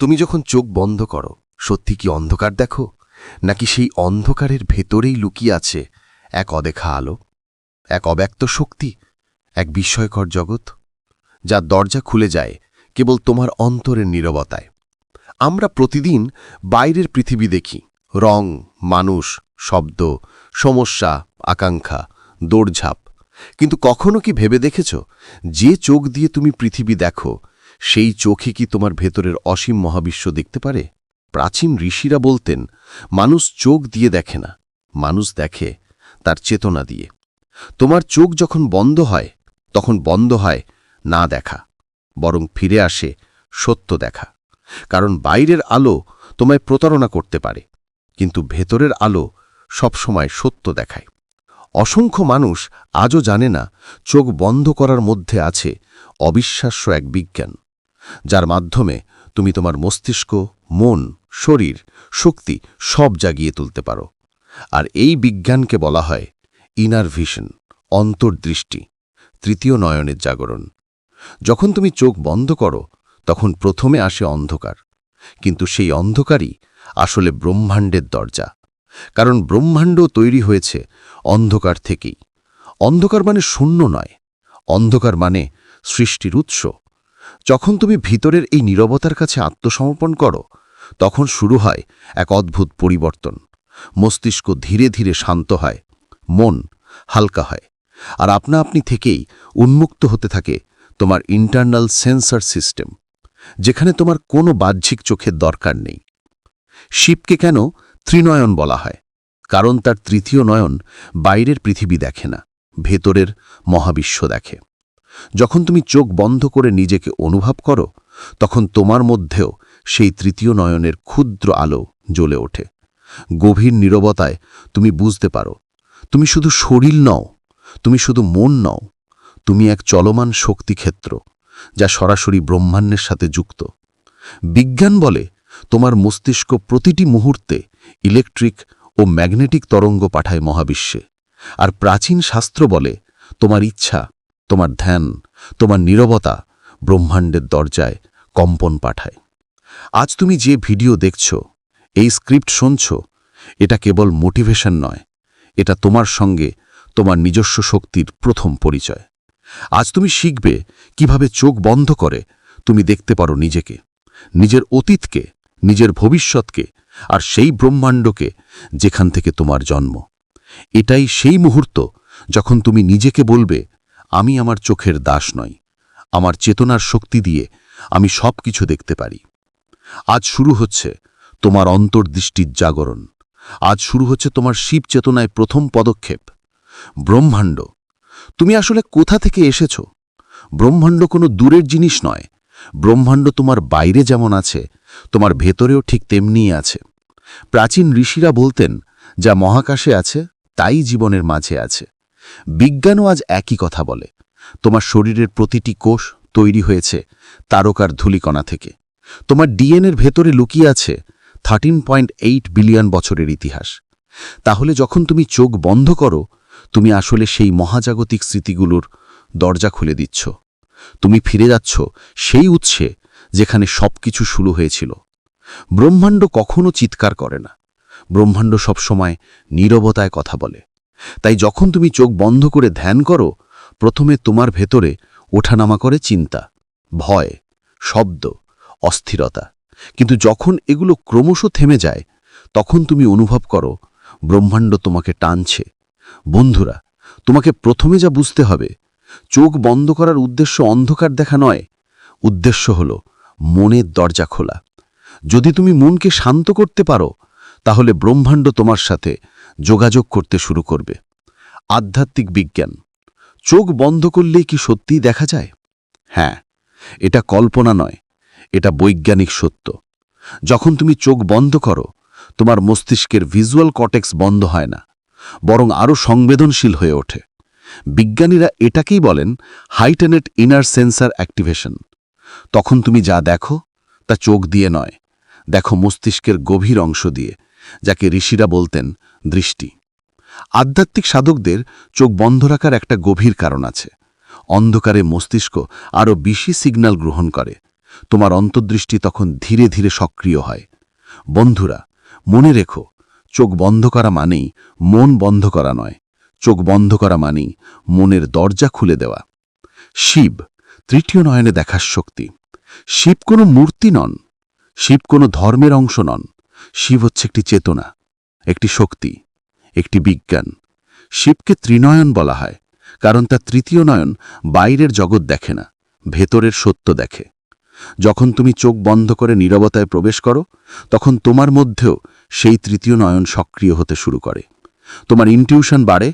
তুমি যখন চোখ বন্ধ করো, সত্যি কি অন্ধকার দেখো? নাকি সেই অন্ধকারের ভেতরেই লুকিয়ে আছে এক অদেখা আলো, এক অব্যক্ত শক্তি, এক বিস্ময়কর জগৎ যার দরজা খুলে যায় কেবল তোমার অন্তরের নীরবতায়? আমরা প্রতিদিন বাইরের পৃথিবী দেখি, রং, মানুষ, শব্দ, সমস্যা, আকাঙ্ক্ষা, দৌড়ঝাঁপ। কিন্তু কখনো কি ভেবে দেখেছ, যে চোখ দিয়ে তুমি পৃথিবী দেখো সেই চোখে কি তোমার ভেতরের অসীম মহাবিশ্ব দেখতে পারে? প্রাচীন ঋষিরা বলতেন, মানুষ চোখ দিয়ে দেখে না, মানুষ দেখে তার চেতনা দিয়ে। তোমার চোখ যখন বন্ধ হয়, তখন বন্ধ হয় না দেখা, বরং ফিরে আসে সত্য দেখা। কারণ বাইরের আলো তোমায় প্রতারণা করতে পারে, কিন্তু ভেতরের আলো সবসময় সত্য দেখায়। অসংখ্য মানুষ আজও জানে না, চোখ বন্ধ করার মধ্যে আছে অবিশ্বাস্য এক বিজ্ঞান। যার মাধ্যমে তুমি তোমার মস্তিষ্ক, মন, শরীর, শক্তি সব জাগিয়ে তুলতে পারো। আর এই বিজ্ঞানকে বলা হয় ইনার ভিশন অন্তর্দৃষ্টি, তৃতীয় নয়নের জাগরণ। যখন তুমি চোখ বন্ধ করো, তখন প্রথমে আসে অন্ধকার। কিন্তু সেই অন্ধকারই আসলে ব্রহ্মাণ্ডের দরজা। কারণ ব্রহ্মাণ্ড তৈরি হয়েছে অন্ধকার থেকেই। অন্ধকার মানে শূন্য নয়। অন্ধকার মানে সৃষ্টির উৎস। যখন তুমি ভিতরের এই নীরবতার কাছে আত্মসমর্পণ করো, তখন শুরু হয় এক অদ্ভুত পরিবর্তন। মস্তিষ্ক ধীরে ধীরে শান্ত হয়, মন হালকা হয়, আর আপনা আপনি থেকেই উন্মুক্ত হতে থাকে তোমার ইন্টারনাল সেন্সর সিস্টেম যেখানে তোমার কোনো বাহ্যিক চোখের দরকার নেই। শিবকে কেন ত্রিনয়ন বলা হয়? কারণ তার তৃতীয় নয়ন বাইরের পৃথিবী দেখে না, ভেতরের মহাবিশ্ব দেখে। যখন তুমি চোখ বন্ধ করে নিজেকে অনুভব করো, তখন তোমার মধ্যেও সেই তৃতীয় নয়নের ক্ষুদ্র আলো জ্বলে ওঠে। গভীর নীরবতায় তুমি বুঝতে পারো, তুমি শুধু শরীর নও, তুমি শুধু মন নও, তুমি এক চলমান শক্তিক্ষেত্র, যা সরাসরি ব্রহ্মাণ্ডের সাথে যুক্ত। বিজ্ঞান বলে তোমার মস্তিষ্ক প্রতিটি মুহূর্তে ইলেকট্রিক ও ম্যাগনেটিক তরঙ্গ পাঠায় মহাবিশ্বে, আর প্রাচীন শাস্ত্র বলে তোমার ইচ্ছা তোমার ধ্যান, তোমার নীরবতা ব্রহ্মাণ্ডের দরজায় কম্পন পাঠায়। আজ তুমি যে ভিডিও দেখছ, এই স্ক্রিপ্ট শুনছ, এটা কেবল মোটিভেশন নয়, এটা তোমার সঙ্গে তোমার নিজস্ব শক্তির প্রথম পরিচয়। আজ তুমি শিখবে কীভাবে চোখ বন্ধ করে তুমি দেখতে পারো নিজেকে, নিজের অতীতকে, নিজের ভবিষ্যৎকে, আর সেই ব্রহ্মাণ্ডকে যেখান থেকে তোমার জন্ম। এটাই সেই মুহূর্ত যখন তুমি নিজেকে বলবে আমি আমার চোখের দাস নই। আমার চেতনার শক্তি দিয়ে আমি সব কিছু দেখতে পারি। আজ শুরু হচ্ছে তোমার অন্তর্দৃষ্টির জাগরণ। আজ শুরু হচ্ছে তোমার শিব চেতনায় প্রথম পদক্ষেপ। ব্রহ্মাণ্ড, তুমি আসলে কোথা থেকে এসেছ? ব্রহ্মাণ্ড কোনো দূরের জিনিস নয়। ব্রহ্মাণ্ড তোমার বাইরে যেমন আছে, তোমার ভেতরেও ঠিক তেমনিই আছে। প্রাচীন ঋষিরা বলতেন, যা মহাকাশে আছে, তাই জীবনের মাঝে আছে। বিজ্ঞানও আজ একই কথা বলে। তোমার শরীরের প্রতিটি কোষ তৈরি হয়েছে তারকার ধুলিকণা থেকে। তোমার ডিএনএর ভেতরে লুকিয়ে আছে থার্টিন পয়েন্ট এইট বিলিয়ন বছরের ইতিহাস। তাহলে যখন তুমি চোখ বন্ধ করো, তুমি আসলে সেই মহাজাগতিক স্মৃতিগুলোর দরজা খুলে দিচ্ছ। তুমি ফিরে যাচ্ছ সেই উৎসে যেখানে সবকিছু শুরু হয়েছিল। ব্রহ্মাণ্ড কখনো চিৎকার করে না। ব্রহ্মাণ্ড সবসময় নীরবতায় কথা বলে। তাই যখন তুমি চোখ বন্ধ করে ধ্যান করো, প্রথমে তোমার ভেতরে ওঠানামা করে চিন্তা, ভয়, শব্দ, অস্থিরতা। কিন্তু যখন এগুলো ক্রমশ থেমে যায়, তখন তুমি অনুভব করো, ব্রহ্মাণ্ড তোমাকে টানছে। বন্ধুরা, তোমাকে প্রথমে যা বুঝতে হবে, চোখ বন্ধ করার উদ্দেশ্য অন্ধকার দেখা নয়। উদ্দেশ্য হল, মনের দরজা খোলা। যদি তুমি মনকে শান্ত করতে পারো তাহলে ব্রহ্মাণ্ড তোমার সাথে যোগাযোগ করতে শুরু করবে। আধ্যাত্মিক বিজ্ঞান, চোখ বন্ধ করলেই কি সত্যিই দেখা যায়? হ্যাঁ এটা কল্পনা নয়, এটা বৈজ্ঞানিক সত্য। যখন তুমি চোখ বন্ধ করো, তোমার মস্তিষ্কের ভিজুয়াল কটেক্স বন্ধ হয় না, বরং আরও সংবেদনশীল হয়ে ওঠে। বিজ্ঞানীরা এটাকেই বলেন হাইটেনেট ইনার সেন্সার অ্যাক্টিভেশন। তখন তুমি যা দেখো, তা চোখ দিয়ে নয়, দেখো মস্তিষ্কের গভীর অংশ দিয়ে যাকে ঋষিরা বলতেন দৃষ্টি। আধ্যাত্মিক সাধকদের চোখ বন্ধ রাখার একটা গভীর কারণ আছে। অন্ধকারে মস্তিষ্ক আরও বেশি সিগন্যাল গ্রহণ করে। তোমার অন্তর্দৃষ্টি তখন ধীরে ধীরে সক্রিয় হয়। বন্ধুরা, মনে রেখো, চোখ বন্ধ করা মানেই মন বন্ধ করা নয়। চোখ বন্ধ করা মানেই মনের দরজা খুলে দেওয়া। শিব, তৃতীয় নয়নে দেখার শক্তি। শিব কোনো মূর্তি নন। শিব কোনো ধর্মের অংশ নন। শিব হচ্ছে একটি চেতনা, একটি শক্তি, একটি বিজ্ঞান। শিবকে ত্রিনয়ন বলা হয়, কারণ তার তৃতীয় নয়ন বাইরের জগৎ দেখে না, ভেতরের সত্য দেখে। যখন তুমি চোখ বন্ধ করে নীরবতায় প্রবেশ করো, তখন তোমার মধ্যেও সেই তৃতীয় নয়ন সক্রিয় হতে শুরু করে। তোমার ইনটিউশন বাড়ে,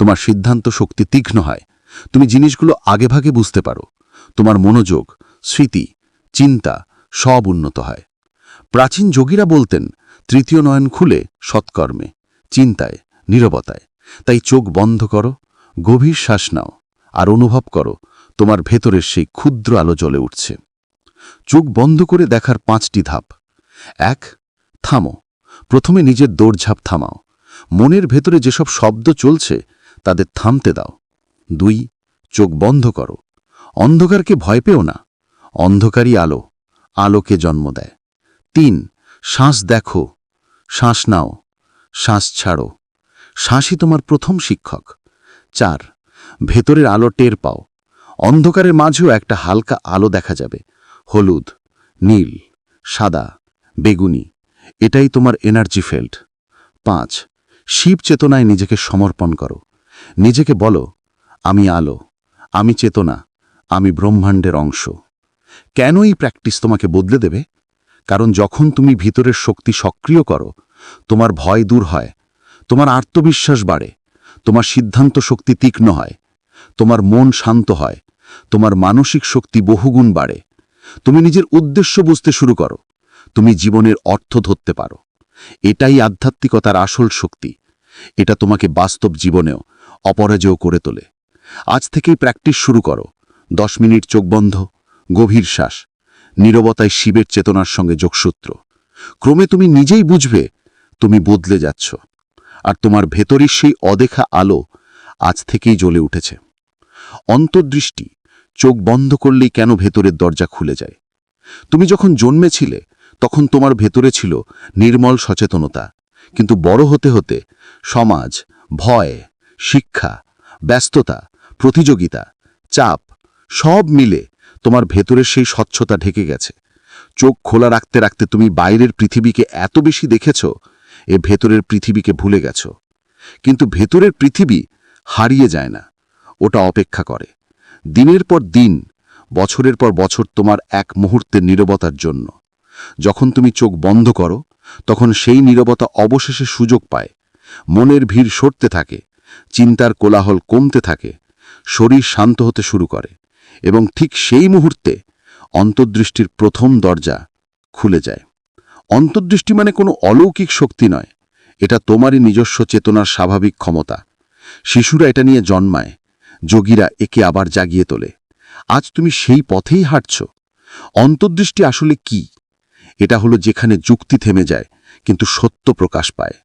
তোমার সিদ্ধান্ত শক্তি তীক্ষ্ণ হয়, তুমি জিনিসগুলো আগেভাগে বুঝতে পারো, তোমার মনোযোগ, স্মৃতি, চিন্তা সব উন্নত হয়। প্রাচীন যোগীরা বলতেন, তৃতীয় নয়ন খুলে সৎকর্মে, চিন্তায়, নীরবতায়। তাই চোখ বন্ধ করো, গভীর শ্বাস নাও, আর অনুভব করো, তোমার ভেতরের সেই ক্ষুদ্র আলো জ্বলে উঠছে। চোখ বন্ধ করে দেখার পাঁচটি ধাপ। এক, থামো। প্রথমে নিজের দৌড়ঝাঁপ থামাও। মনের ভেতরে যেসব শব্দ চলছে, তাদের থামতে দাও। দুই, চোখ বন্ধ করো। অন্ধকারকে ভয় পেও না। অন্ধকারই আলো, আলোকে জন্ম দেয়। তিন, শ্বাস দেখো। শ্বাস নাও। শ্বাস ছাড়ো। শ্বাসই তোমার প্রথম শিক্ষক। চার, ভেতরের আলো টের পাও। অন্ধকারের মাঝেও একটা হালকা আলো দেখা যাবে। হলুদ, নীল, সাদা, বেগুনি, এটাই তোমার এনার্জি ফেল্ড পাঁচ, শিব চেতনায় নিজেকে সমর্পণ করো। নিজেকে বলো, আমি আলো। আমি চেতনা। আমি ব্রহ্মাণ্ডের অংশ। কেন এই প্র্যাকটিস তোমাকে বদলে দেবে? কারণ যখন তুমি ভিতরের শক্তি সক্রিয় করো, তোমার ভয় দূর হয়, তোমার আত্মবিশ্বাস বাড়ে, তোমার সিদ্ধান্ত শক্তি তীক্ষ্ণ হয়, তোমার মন শান্ত হয়, তোমার মানসিক শক্তি বহুগুণ বাড়ে। তুমি নিজের উদ্দেশ্য বুঝতে শুরু করো, তুমি জীবনের অর্থ ধরতে পারো। এটাই আধ্যাত্মিকতার আসল শক্তি। এটা তোমাকে বাস্তব জীবনেও, অপরাজয় করে তোলে। আজ থেকেই প্র্যাকটিস শুরু করো। দশ মিনিট চোখ বন্ধ, গভীর শ্বাস। নীরবতায় শিবের চেতনার সঙ্গে যোগসূত্র। ক্রমে তুমি নিজেই বুঝবে, তুমি বদলে যাচ্ছ। আর তোমার ভেতরের সেই অদেখা আলো আজ থেকেই জ্বলে উঠেছে। অন্তর্দৃষ্টি, চোখ বন্ধ করলেই কেন ভেতরের দরজা খুলে যায়? তুমি যখন জন্মেছিলে, তখন তোমার ভেতরে ছিল নির্মল সচেতনতা। কিন্তু বড় হতে হতে সমাজ, ভয়, শিক্ষা, ব্যস্ততা, প্রতিযোগিতা, চাপ সব মিলে তোমার ভেতরের সেই স্বচ্ছতা ঢেকে গেছে। চোখ খোলা রাখতে রাখতে তুমি বাইরের পৃথিবীকে এত বেশি দেখেছ, এ ভেতরের পৃথিবীকে ভুলে গেছ। কিন্তু ভেতরের পৃথিবী হারিয়ে যায় না, ওটা অপেক্ষা করে। দিনের পর দিন, বছরের পর বছর তোমার এক মুহূর্তের নীরবতার জন্য। যখন তুমি চোখ বন্ধ করো, তখন সেই নীরবতা অবশেষে সুযোগ পায়। মনের ভিড় সরতে থাকে, চিন্তার কোলাহল কমতে থাকে, শরীর শান্ত হতে শুরু করে। এবং ঠিক সেই মুহূর্তে অন্তর্দৃষ্টির প্রথম দরজা খুলে যায়। অন্তর্দৃষ্টি মানে কোনো অলৌকিক শক্তি নয়। এটা তোমারই নিজস্ব চেতনার স্বাভাবিক ক্ষমতা। শিশুরা এটা নিয়ে জন্মায়, যোগীরা একে আবার জাগিয়ে তোলে। আজ তুমি সেই পথেই হাঁটছ। অন্তর্দৃষ্টি আসলে কি? এটা হলো যেখানে যুক্তি থেমে যায়, কিন্তু সত্য প্রকাশ পায়।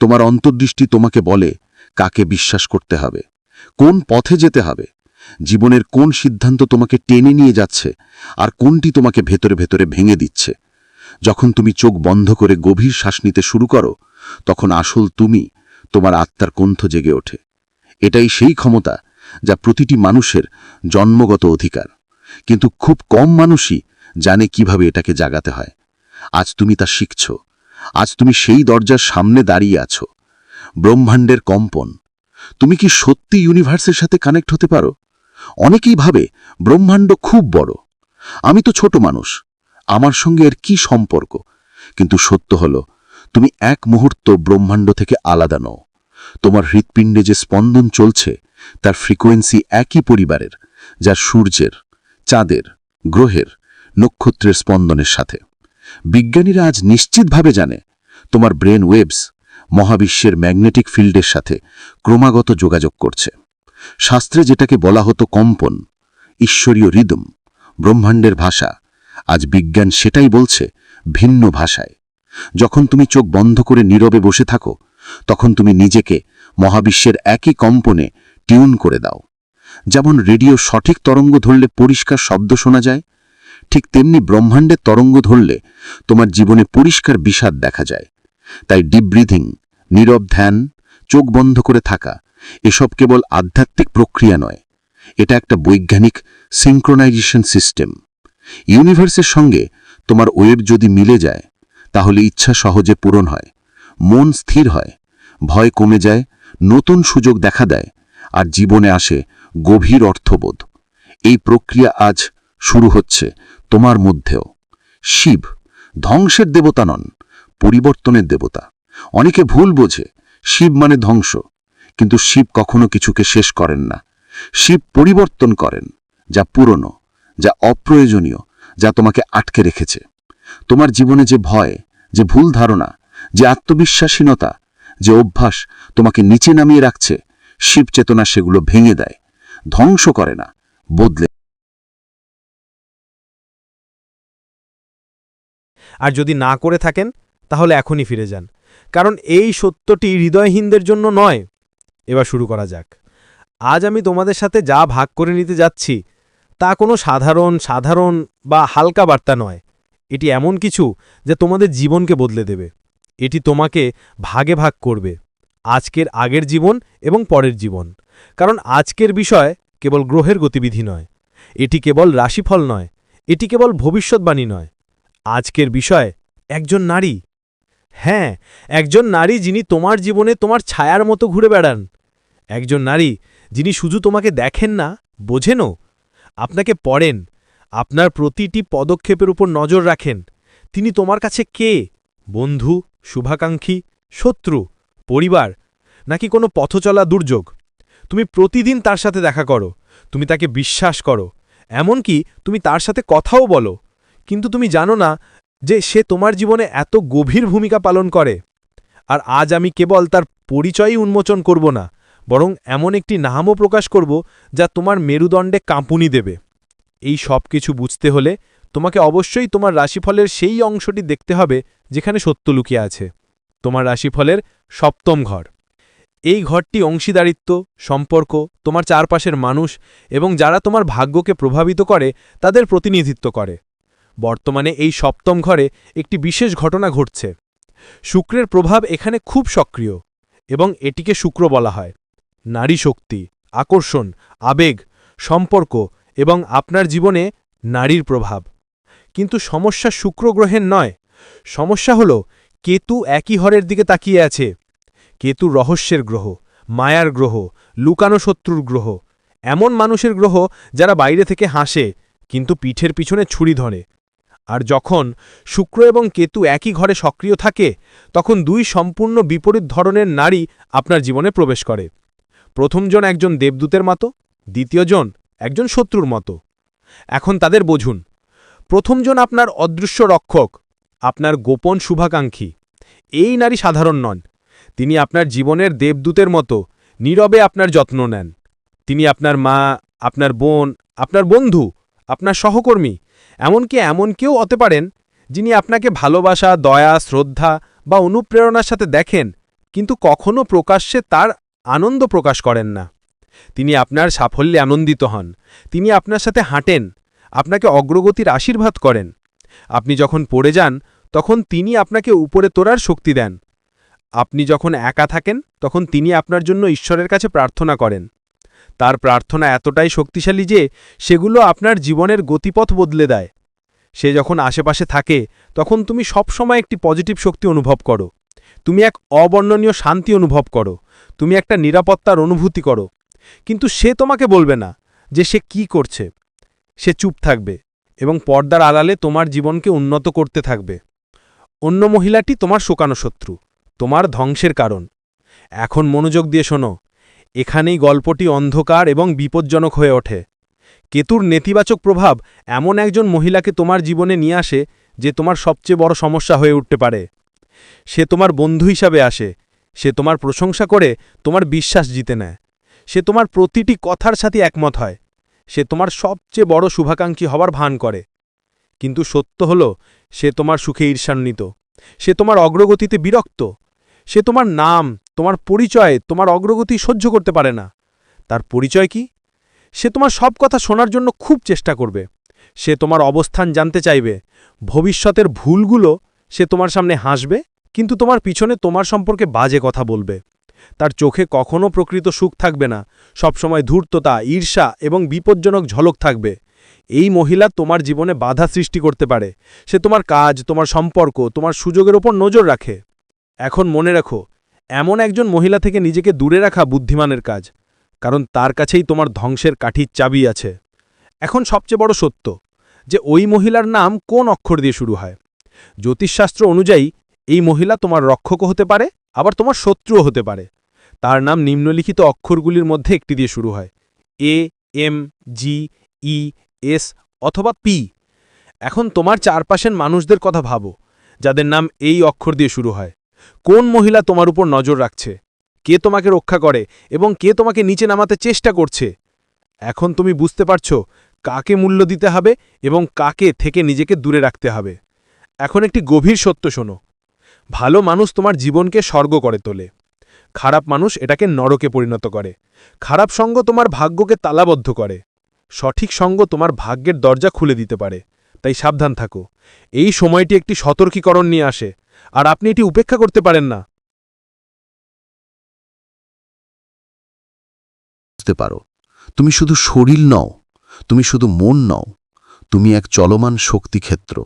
তোমার অন্তর্দৃষ্টি তোমাকে বলে কাকে বিশ্বাস করতে হবে, কোন পথে যেতে হবে জীবনের কোন সিদ্ধান্ত তোমাকে টেনে নিয়ে যাচ্ছে আর কোনটি তোমাকে ভেতরে ভেতরে ভেঙে দিচ্ছে? যখন তুমি চোখ বন্ধ করে গভীর শ্বাস নিতে শুরু করো, তখন আসল তুমি তোমার আত্মার কণ্ঠ জেগে ওঠে। এটাই সেই ক্ষমতা যা প্রতিটি মানুষের জন্মগত অধিকার। কিন্তু খুব কম মানুষই জানে কীভাবে এটাকে জাগাতে হয়। আজ তুমি তা শিখছ। আজ তুমি সেই দরজার সামনে দাঁড়িয়ে আছো। ব্রহ্মাণ্ডের কম্পন। তুমি কি সত্যি ইউনিভার্সের সাথে কানেক্ট হতে পারো? অনেকেই ভাবে ব্রহ্মাণ্ড খুব বড়। আমি তো ছোট মানুষ। আমার সঙ্গে এর কি সম্পর্ক? কিন্তু সত্য হলো, তুমি এক মুহূর্ত ব্রহ্মাণ্ড থেকে আলাদা নও। তোমার হৃৎপিণ্ডে যে স্পন্দন চলছে, তার ফ্রিকোয়েন্সি একই পরিবারের যা সূর্যের, চাঁদের, গ্রহের, নক্ষত্রের স্পন্দনের সাথে। বিজ্ঞানীরা আজ নিশ্চিতভাবে জানে, তোমার ব্রেন ওয়েবস মহাবিশ্বের ম্যাগনেটিক ফিল্ডের সাথে ক্রমাগত যোগাযোগ করছে। শাস্ত্রে যেটাকে বলা হতো কম্পন, ঈশ্বরীয় রিদম, ব্রহ্মাণ্ডের ভাষা, আজ বিজ্ঞান সেটাই বলছে ভিন্ন ভাষায়। যখন তুমি চোখ বন্ধ করে নীরবে বসে থাকো, তখন তুমি নিজেকে মহাবিশ্বের একই কম্পনে টিউন করে দাও। যেমন রেডিও সঠিক তরঙ্গ ধরলে পরিষ্কার শব্দ শোনা যায়, ঠিক তেমনি ব্রহ্মাণ্ডের তরঙ্গ ধরলে তোমার জীবনে পরিষ্কার বিষাদ দেখা যায়। তাই ডিপ ব্রিথিং নীরব ধ্যান, চোখ বন্ধ করে থাকা এসব কেবল আধ্যাত্মিক প্রক্রিয়া নয়, এটা একটা বৈজ্ঞানিক সিঙ্ক্রোনাইজেশন সিস্টেম ইউনিভার্সের সঙ্গে তোমার ওয়েব যদি মিলে যায়, তাহলে ইচ্ছা সহজে পূরণ হয়, মন স্থির হয়, ভয় কমে যায়, নতুন সুযোগ দেখা দেয়, আর জীবনে আসে গভীর অর্থবোধ। এই প্রক্রিয়া আজ শুরু হচ্ছে তোমার মধ্যেও। শিব ধ্বংসের দেবতা নন, পরিবর্তনের দেবতা। অনেকে ভুল বোঝে, শিব মানে ধ্বংস। কিন্তু শিব কখনো কিছুকে শেষ করেন না। শিব পরিবর্তন করেন, যা পুরনো, যা অপ্রয়োজনীয়, যা তোমাকে আটকে রেখেছে। তোমার জীবনে যে ভয়, যে ভুল ধারণা, যে আত্মবিশ্বাসীনতা যে অভ্যাস তোমাকে নিচে নামিয়ে রাখছে, শিব চেতনা সেগুলো ভেঙে দেয়, ধ্বংস করে না, বদলে আর যদি না করে থাকেন, তাহলে এখনই ফিরে যান। কারণ এই সত্যটি হৃদয়হীনদের জন্য নয়। এবার শুরু করা যাক। আজ আমি তোমাদের সাথে যা ভাগ করে নিতে যাচ্ছি, তা কোনো সাধারণ সাধারণ বা হালকা বার্তা নয়। এটি এমন কিছু যা তোমাদের জীবনকে বদলে দেবে। এটি তোমাকে ভাগে ভাগ করবে, আজকের আগের জীবন এবং পরের জীবন। কারণ আজকের বিষয় কেবল গ্রহের গতিবিধি নয়। এটি কেবল রাশিফল নয়, এটি কেবল ভবিষ্যৎবাণী নয়। আজকের বিষয় একজন নারী হ্যাঁ একজন নারী যিনি তোমার জীবনে তোমার ছায়ার মতো ঘুরে বেড়ান। একজন নারী যিনি শুধু তোমাকে দেখেন না, বোঝেনও। আপনাকে পড়েন, আপনার প্রতিটি পদক্ষেপের উপর নজর রাখেন। তিনি তোমার কাছে কে? বন্ধু, শুভাকাঙ্ক্ষী, শত্রু, পরিবার, নাকি কোনো পথচলা দুর্যোগ? তুমি প্রতিদিন তার সাথে দেখা করো, তুমি তাকে বিশ্বাস করো। এমনকি তুমি তার সাথে কথাও বলো। কিন্তু তুমি জানো না যে সে তোমার জীবনে এত গভীর ভূমিকা পালন করে। আর আজ আমি কেবল তার পরিচয়ই উন্মোচন করব না, বরং এমন একটি নামও প্রকাশ করব যা তোমার মেরুদণ্ডে কাঁপুনি দেবে। এই সব কিছু বুঝতে হলে তোমাকে অবশ্যই তোমার রাশিফলের সেই অংশটি দেখতে হবে যেখানে সত্য লুকিয়ে আছে। তোমার রাশিফলের সপ্তম ঘর। এই ঘরটি অংশীদারিত্ব, সম্পর্ক, তোমার চারপাশের মানুষ এবং যারা তোমার ভাগ্যকে প্রভাবিত করে, তাদের প্রতিনিধিত্ব করে। বর্তমানে এই সপ্তম ঘরে একটি বিশেষ ঘটনা ঘটছে। শুক্রের প্রভাব এখানে খুব সক্রিয় এবং এটিকে শুক্র বলা হয়। নারী শক্তি, আকর্ষণ, আবেগ, সম্পর্ক এবং আপনার জীবনে নারীর প্রভাব। কিন্তু সমস্যা শুক্র গ্রহের নয়। সমস্যা হল, কেতু একই হরের দিকে তাকিয়ে আছে। কেতু রহস্যের গ্রহ, মায়ার গ্রহ, লুকানো শত্রুর গ্রহ। এমন মানুষের গ্রহ যারা বাইরে থেকে হাসে, কিন্তু পিঠের পিছনে ছুরি ধরে। আর যখন শুক্র এবং কেতু একই ঘরে সক্রিয় থাকে, তখন দুই সম্পূর্ণ বিপরীত ধরনের নারী আপনার জীবনে প্রবেশ করে। প্রথমজন একজন দেবদূতের মতো, দ্বিতীয়জন একজন শত্রুর মতো। এখন তাদের বুঝুন, প্রথমজন আপনার অদৃশ্য রক্ষক, আপনার গোপন শুভাকাঙ্ক্ষী। এই নারী সাধারণ নন, তিনি আপনার জীবনের দেবদূতের মতো, নীরবে আপনার যত্ন নেন। তিনি আপনার মা, আপনার বোন, আপনার বন্ধু, আপনার সহকর্মী এমনকি এমন কেউ হতে পারেন যিনি আপনাকে ভালোবাসা, দয়া, শ্রদ্ধা বা অনুপ্রেরণার সাথে দেখেন, কিন্তু কখনো প্রকাশ্যে তার আনন্দ প্রকাশ করেন না। তিনি আপনার সাফল্যে আনন্দিত হন, তিনি আপনার সাথে হাঁটেন, আপনাকে অগ্রগতির আশীর্বাদ করেন। আপনি যখন পড়ে যান, তখন তিনি আপনাকে উপরে তোলার শক্তি দেন। আপনি যখন একা থাকেন, তখন তিনি আপনার জন্য ঈশ্বরের কাছে প্রার্থনা করেন। তার প্রার্থনা এতটাই শক্তিশালী যে সেগুলো আপনার জীবনের গতিপথ বদলে দেয়। সে যখন আশেপাশে থাকে, তখন তুমি সবসময় একটি পজিটিভ শক্তি অনুভব করো। তুমি এক অবর্ণনীয় শান্তি অনুভব করো। তুমি একটা নিরাপত্তার অনুভূতি করো। কিন্তু সে তোমাকে বলবে না যে সে কি করছে। সে চুপ থাকবে এবং পর্দার আড়ালে তোমার জীবনকে উন্নত করতে থাকবে। অন্য মহিলাটি তোমার শোকানো শত্রু, তোমার ধ্বংসের কারণ। এখন মনোযোগ দিয়ে শোনো। এখানেই গল্পটি অন্ধকার এবং বিপজ্জনক হয়ে ওঠে। কেতুর নেতিবাচক প্রভাব এমন একজন মহিলাকে তোমার জীবনে নিয়ে আসে যে তোমার সবচেয়ে বড় সমস্যা হয়ে উঠতে পারে। সে তোমার বন্ধু হিসাবে আসে, সে তোমার প্রশংসা করে তোমার বিশ্বাস জিতে নেয়। সে তোমার প্রতিটি কথার সাথে একমত হয়, সে তোমার সবচেয়ে বড় শুভাকাঙ্ক্ষী হবার ভান করে। কিন্তু সত্য হল, সে তোমার সুখে ঈর্ষান্বিত, সে তোমার অগ্রগতিতে বিরক্ত, সে তোমার নাম তোমার পরিচয়, তোমার অগ্রগতি সহ্য করতে পারে না। তার পরিচয় কি? সে তোমার সব কথা শোনার জন্য খুব চেষ্টা করবে। সে তোমার অবস্থান জানতে চাইবে। ভবিষ্যতের ভুলগুলো সে তোমার সামনে হাসবে, কিন্তু তোমার পিছনে তোমার সম্পর্কে বাজে কথা বলবে। তার চোখে কখনো প্রকৃত সুখ থাকবে না। সবসময় ধূর্ততা, ঈর্ষা এবং বিপজ্জনক ঝলক থাকবে। এই মহিলা তোমার জীবনে বাধা সৃষ্টি করতে পারে। সে তোমার কাজ, তোমার সম্পর্ক, তোমার সুযোগের ওপর নজর রাখে। এখন মনে রাখো এমন একজন মহিলা থেকে নিজেকে দূরে রাখা বুদ্ধিমানের কাজ, কারণ তার কাছেই তোমার ধ্বংসের কাঠির চাবি আছে। এখন সবচেয়ে বড় সত্য যে ওই মহিলার নাম কোন অক্ষর দিয়ে শুরু হয়। জ্যোতিষশাস্ত্র অনুযায়ী এই মহিলা তোমার রক্ষকও হতে পারে, আবার তোমার শত্রুও হতে পারে। তার নাম নিম্নলিখিত অক্ষরগুলির মধ্যে একটি দিয়ে শুরু হয়। A, M, G, E, S অথবা পি। এখন তোমার চারপাশের মানুষদের কথা ভাবো, যাদের নাম এই অক্ষর দিয়ে শুরু হয়। কোন মহিলা তোমার উপর নজর রাখছে? কে তোমাকে রক্ষা করে এবং কে তোমাকে নিচে নামাতে চেষ্টা করছে? এখন তুমি বুঝতে পারছ কাকে মূল্য দিতে হবে এবং কাকে থেকে নিজেকে দূরে রাখতে হবে। এখন একটি গভীর সত্য শোনো। ভালো মানুষ তোমার জীবনকে স্বর্গ করে তোলে। খারাপ মানুষ এটাকে নরকে পরিণত করে। খারাপ সঙ্গ তোমার ভাগ্যকে তালাবদ্ধ করে। সঠিক সঙ্গ তোমার ভাগ্যের দরজা খুলে দিতে পারে। তাই সাবধান থাকো। এই সময়টি একটি সতর্কীকরণ নিয়ে আসে। আর আপনি এটি উপেক্ষা করতে পারেন না। বুঝতে পারো, তুমি শুধু শরীর নও, তুমি শুধু মন নও, তুমি এক চলমান শক্তিক্ষেত্র,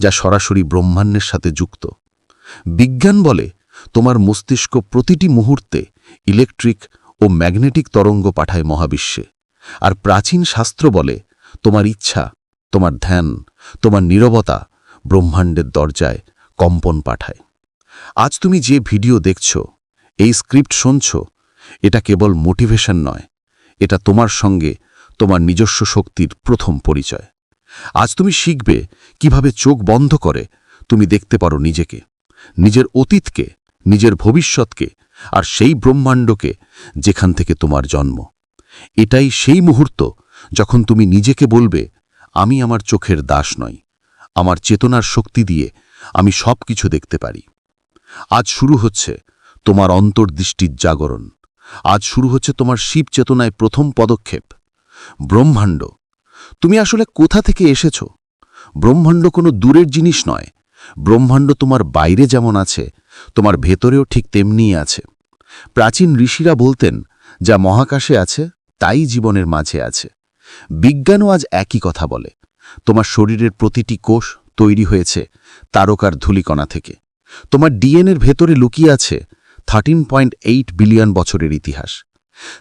যা সরাসরি ব্রহ্মাণ্ডের সাথে যুক্ত। বিজ্ঞান বলে তোমার মস্তিষ্ক প্রতিটি মুহূর্তে ইলেকট্রিক ও ম্যাগনেটিক তরঙ্গ পাঠায় মহাবিশ্বে। আর প্রাচীন শাস্ত্র বলে তোমার ইচ্ছা, তোমার ধ্যান, তোমার নীরবতা ব্রহ্মাণ্ডের দরজায় কম্পন পাঠায়। আজ তুমি যে ভিডিও দেখছ, এই স্ক্রিপ্ট শুনছ, এটা কেবল মোটিভেশন নয়, এটা তোমার সঙ্গে তোমার নিজস্ব শক্তির প্রথম পরিচয়। আজ তুমি শিখবে কীভাবে চোখ বন্ধ করে তুমি দেখতে পারো নিজেকে, নিজের অতীতকে, নিজের ভবিষ্যৎকে, আর সেই ব্রহ্মাণ্ডকে যেখান থেকে তোমার জন্ম। এটাই সেই মুহূর্ত যখন তুমি নিজেকে বলবে, আমি আমার চোখের দাস নই, আমার চেতনার শক্তি দিয়ে আমি সব কিছু দেখতে পারি। আজ শুরু হচ্ছে তোমার অন্তর্দৃষ্টির জাগরণ। আজ শুরু হচ্ছে তোমার শিব চেতনায় প্রথম পদক্ষেপ। ব্রহ্মাণ্ড, তুমি আসলে কোথা থেকে এসেছ? ব্রহ্মাণ্ড কোনো দূরের জিনিস নয়। ব্রহ্মাণ্ড তোমার বাইরে যেমন আছে, তোমার ভেতরেও ঠিক তেমনিই আছে। প্রাচীন ঋষিরা বলতেন, যা মহাকাশে আছে, তাই জীবনের মাঝে আছে। বিজ্ঞানও আজ একই কথা বলে। তোমার শরীরের প্রতিটি কোষ তৈরি হয়েছে তারকার ধূলিকণা থেকে। তোমার ডিএনএর ভেতরে লুকিয়ে আছে থার্টিন পয়েন্ট এইট বিলিয়ন বছরের ইতিহাস।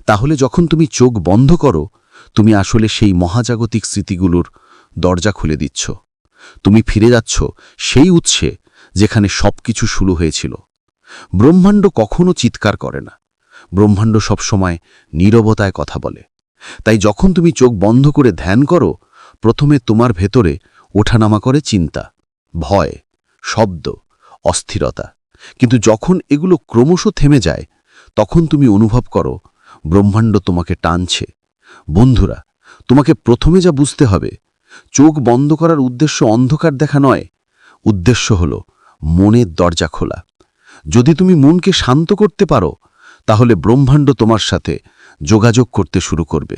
তাহলে যখন তুমি চোখ বন্ধ করো, তুমি আসলে সেই মহাজাগতিক স্মৃতিগুলোর দরজা খুলে দিচ্ছ। তুমি ফিরে যাচ্ছ সেই উৎসে যেখানে সব কিছু শুরু হয়েছিল। ব্রহ্মাণ্ড কখনো চিৎকার করে না। ব্রহ্মাণ্ড সবসময় নীরবতায় কথা বলে। তাই যখন তুমি চোখ বন্ধ করে ধ্যান করো, প্রথমে তোমার ভেতরে ওঠানামা করে চিন্তা, ভয়, শব্দ, অস্থিরতা। কিন্তু যখন এগুলো ক্রমশ থেমে যায়, তখন তুমি অনুভব করো, ব্রহ্মাণ্ড তোমাকে টানছে। বন্ধুরা, তোমাকে প্রথমে যা বুঝতে হবে, চোখ বন্ধ করার উদ্দেশ্য অন্ধকার দেখা নয়। উদ্দেশ্য হল, মনের দরজা খোলা। যদি তুমি মনকে শান্ত করতে পারো, তাহলে ব্রহ্মাণ্ড তোমার সাথে যোগাযোগ করতে শুরু করবে।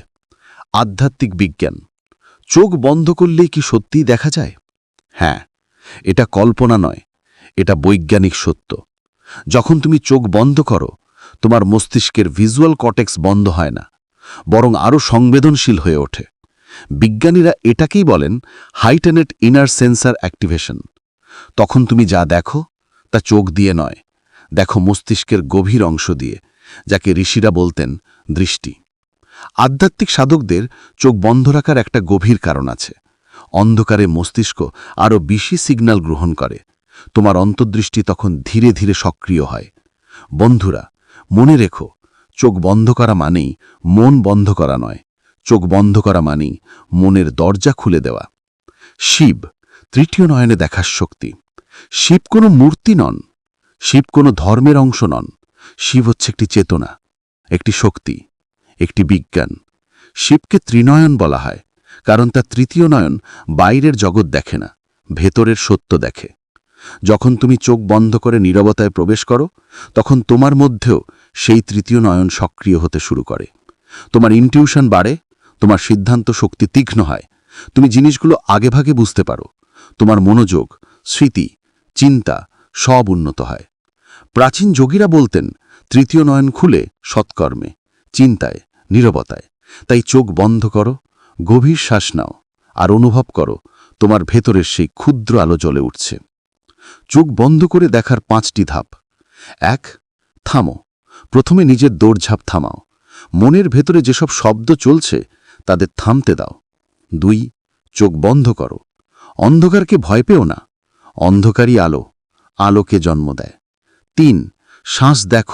আধ্যাত্মিক বিজ্ঞান। চোখ বন্ধ করলেই কি সত্যিই দেখা যায়? হ্যাঁ এটা কল্পনা নয়, এটা বৈজ্ঞানিক সত্য। যখন তুমি চোখ বন্ধ করো, তোমার মস্তিষ্কের ভিজুয়াল কটেক্স বন্ধ হয় না, বরং আরও সংবেদনশীল হয়ে ওঠে। বিজ্ঞানীরা এটাকেই বলেন হাইটেনেট ইনার সেন্সার অ্যাক্টিভেশন। তখন তুমি যা দেখো, তা চোখ দিয়ে নয়, দেখো মস্তিষ্কের গভীর অংশ দিয়ে, যাকে ঋষিরা বলতেন দৃষ্টি। আধ্যাত্মিক সাধকদের চোখ বন্ধ রাখার একটা গভীর কারণ আছে। অন্ধকারে মস্তিষ্ক আরও বেশি সিগন্যাল গ্রহণ করে। তোমার অন্তর্দৃষ্টি তখন ধীরে ধীরে সক্রিয় হয়। বন্ধুরা, মনে রেখো, চোখ বন্ধ করা মানেই মন বন্ধ করা নয়। চোখ বন্ধ করা মানেই মনের দরজা খুলে দেওয়া। শিব, তৃতীয় নয়নে দেখার শক্তি। শিব কোনো মূর্তি নন। শিব কোনো ধর্মের অংশ নন। শিব হচ্ছে একটি চেতনা, একটি শক্তি। একটি বিজ্ঞান। শিবকে ত্রিনয়ন বলা হয়, কারণ তার তৃতীয় নয়ন বাইরের জগৎ দেখে না, ভেতরের সত্য দেখে। যখন তুমি চোখ বন্ধ করে নীরবতায় প্রবেশ করো, তখন তোমার মধ্যেও সেই তৃতীয় নয়ন সক্রিয় হতে শুরু করে। তোমার ইনটিউশন বাড়ে, তোমার সিদ্ধান্ত শক্তি তীক্ষ্ণ হয়, তুমি জিনিসগুলো আগেভাগে বুঝতে পারো, তোমার মনোযোগ, স্মৃতি, চিন্তা সব উন্নত হয়। প্রাচীন যোগীরা বলতেন, তৃতীয় নয়ন খুলে সৎকর্মে। চিন্তায়, নীরবতায়। তাই চোখ বন্ধ করো, গভীর শ্বাস নাও, আর অনুভব করো, তোমার ভেতরের সেই ক্ষুদ্র আলো জ্বলে উঠছে। চোখ বন্ধ করে দেখার পাঁচটি ধাপ। এক, থামো। প্রথমে নিজের দৌড়ঝাঁপ থামাও। মনের ভেতরে যেসব শব্দ চলছে, তাদের থামতে দাও। দুই, চোখ বন্ধ করো। অন্ধকারকে ভয় পেও না। অন্ধকারই আলো, আলোকে জন্ম দেয়। তিন, শ্বাস দেখো।